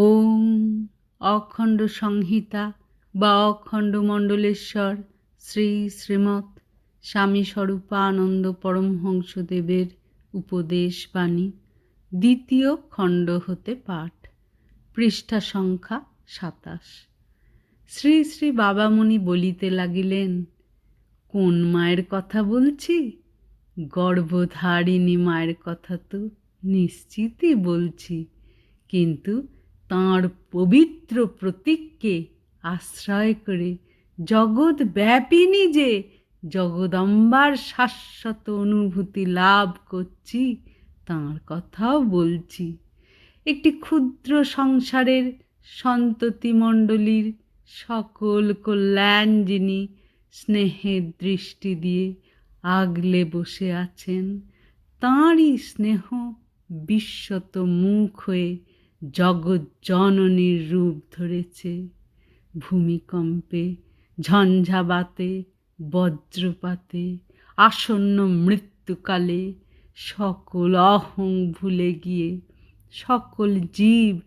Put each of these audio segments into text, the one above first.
ওম অখণ্ড সংহিতা বা অখণ্ড মণ্ডলেশ্বর শ্রী শ্রীমৎ স্বামী স্বরূপানন্দ পরমহংসদেবের উপদেশ বাণী দ্বিতীয় খণ্ড হতে পাঠ, পৃষ্ঠা সংখ্যা সাতাশ। শ্রী শ্রী বাবামণি বলিতে লাগিলেন, কোন মায়ের কথা বলছি? গর্ভধারিণী মায়ের কথা তো নিশ্চিতই বলছি। কিন্তু তাঁর পবিত্র প্রতীককে আশ্রয় করে জগৎ ব্যাপিনী যে জগদম্বার শাশ্বত অনুভূতি লাভ করছি, তাঁর কথাও বলছি। একটি ক্ষুদ্র সংসারের সন্ততি মণ্ডলীর সকল কল্যাণ যিনি স্নেহের দৃষ্টি দিয়ে আগলে বসে আছেন, তাঁরই স্নেহ বিশ্বত মুখ হয়ে জগৎ জননীর রূপ ধরেছে। ভূমিকম্পে, ঝঞ্ঝাবাতে, বজ্রপাতে, আসন্ন মৃত্যুকালে সকল অহং ভুলে গিয়ে, সকল জীব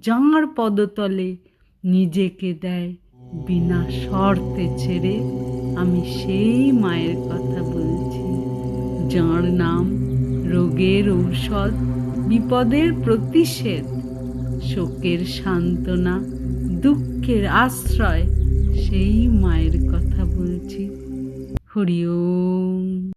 যাঁর পদতলে নিজেকে দেয়, বিনা শর্তে ছেড়ে আমি সেই মায়ের কথা বলছি, যাঁর নাম রোগের ঔষধ, বিপদের প্রতিষেধ। শোকের সান্ত্বনা দুঃখের আশ্রয় সেই মায়ের কথা বলছি। হরি ওম।